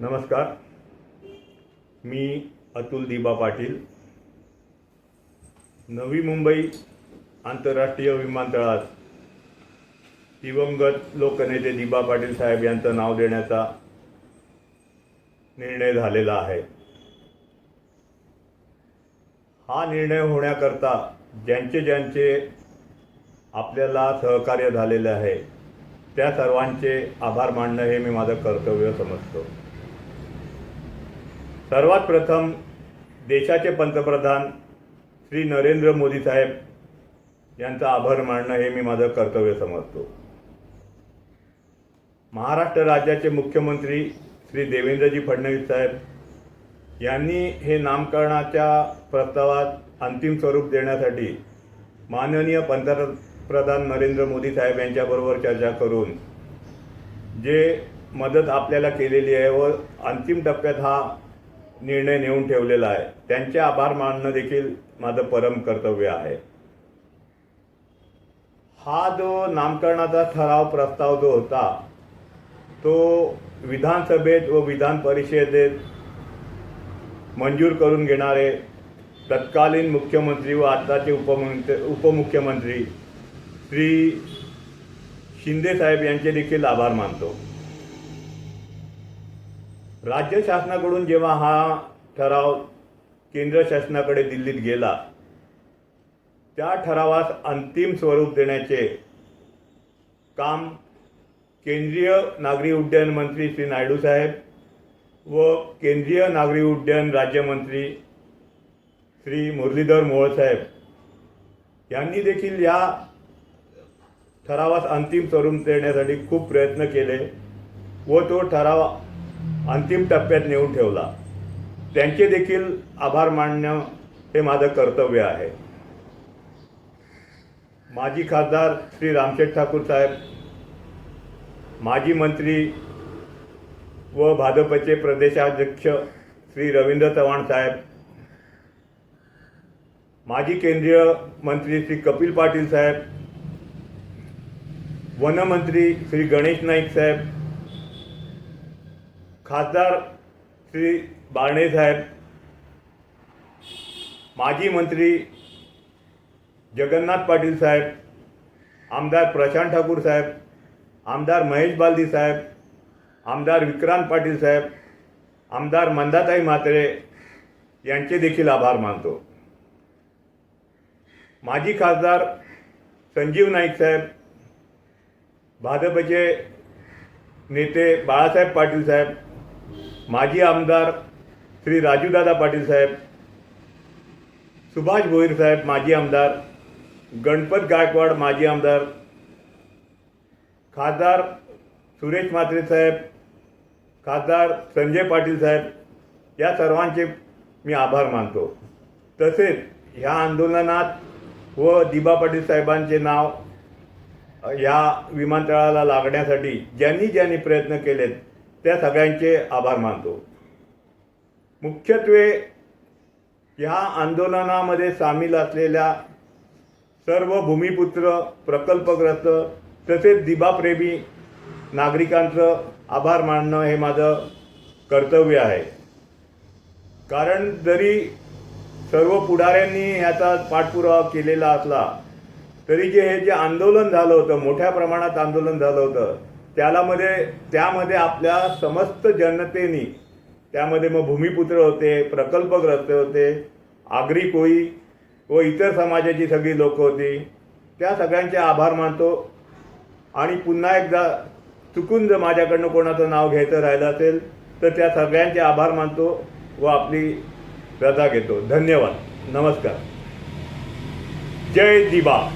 नमस्कार. मी अतुल दिबा पाटील. नवी मुंबई आंतरराष्ट्रीय विमानतळात दिवंगत लोकनेते दिबा पाटील साहेब यांचं नाव देण्याचा निर्णय झालेला आहे. हा निर्णय होण्याकरता ज्यांचे ज्यांचे आपल्याला सहकार्य झालेले आहे त्या सर्वांचे आभार मानणं हे मी माझं कर्तव्य समजतो. सर्वात प्रथम देशाचे पंतप्रधान श्री नरेंद्र मोदी साहेब यांचा आभार मानणं हे मी माझं कर्तव्य समजतो. महाराष्ट्र राज्याचे मुख्यमंत्री श्री देवेंद्रजी फडणवीस साहेब यांनी हे नामकरणाच्या प्रस्तावात अंतिम स्वरूप देण्यासाठी माननीय पंतप्रधान नरेंद्र मोदी साहेब यांच्याबरोबर चर्चा करून जे मदत आपल्याला केलेली आहे व अंतिम टप्प्यात हा निर्णय नेऊन ठेवलेला आहे. त्यांचे आभार मानणं देखील माझं परम कर्तव्य आहे. हा जो नामकरणाचा ठराव प्रस्ताव जो होता तो विधानसभेत व विधान परिषदेत मंजूर करून घेणारे तत्कालीन मुख्यमंत्री व आताचे उपमुख्य उपमुख्यमंत्री श्री शिंदे साहेब यांचे देखील आभार मानतो. राज्य शासनाकडून जेव्हा हा ठराव केंद्र शासनाकडे दिल्लीत गेला त्या ठरावास अंतिम स्वरूप देण्याचे काम केंद्रीय नागरी उड्डयन मंत्री श्री नायडू साहेब व केंद्रीय नागरी उड्डयन राज्यमंत्री श्री मुरलीधर मोहोळ साहेब यांनी देखील या ठरावास अंतिम स्वरूप देण्यासाठी खूप प्रयत्न केले व तो ठराव अंतिम टप्प्यात नेऊन ठेवला. त्यांचे देखील आभार मानणं हे माझं कर्तव्य आहे. माजी खासदार श्री रामशेठ ठाकूर साहेब माजी मंत्री व भाजपचे प्रदेशाध्यक्ष श्री रवींद्र चव्हाण साहेब माजी केंद्रीय मंत्री श्री कपिल पाटील साहेब वनमंत्री श्री गणेश नाईक साहेब खासदार श्री बारणेसाहेब माजी मंत्री जगन्नाथ पाटील साहेब आमदार प्रशांत ठाकूर साहेब आमदार महेश बालदी साहेब आमदार विक्रांत पाटील साहेब आमदार मंदाताई म्हात्रे यांचे देखील आभार मानतो. माजी खासदार संजीव नाईक साहेब भाजपचे नेते बाळासाहेब पाटील साहेब माजी आमदार श्री राजूदादा पाटील साहेब सुभाष भोईर साहेब माजी आमदार गणपत गायकवाड माजी आमदार खासदार सुरेश म्हात्रे साहेब खासदार संजय पाटील साहेब या सर्वांचे मी आभार मानतो. तसेच ह्या आंदोलनात व दिबा पाटील साहेबांचे नाव या विमानतळाला लागण्यासाठी ज्यांनी ज्यांनी प्रयत्न केलेत त्या सगळ्यांचे आभार मानतो. मुख्यत्वे ह्या आंदोलनामध्ये सामील असलेल्या सर्व भूमिपुत्र प्रकल्पग्रस्त तसेच दिबाप्रेमी नागरिकांचं आभार मानणं हे माझं कर्तव्य आहे. कारण जरी सर्व पुढाऱ्यांनी ह्याचा पाठपुरावा केलेला असला तरी जे हे जे आंदोलन झालं होतं मोठ्या प्रमाणात आंदोलन झालं होतं त्याला मध्ये त्यामध्ये आपल्या समस्त जनतेनी त्यामध्ये मग भूमिपुत्र होते प्रकल्पग्रस्त होते आगरी कोळी व इतर समाजाची सगळी लोक होती. त्या सगळ्यांचे आभार मानतो. आणि पुन्हा एकदा चुकून जर माझ्याकडनं कोणाचं नाव घ्यायचं राहिलं असेल तर त्या सगळ्यांचे आभार मानतो व आपली रजा घेतो. धन्यवाद. नमस्कार. जय दिबा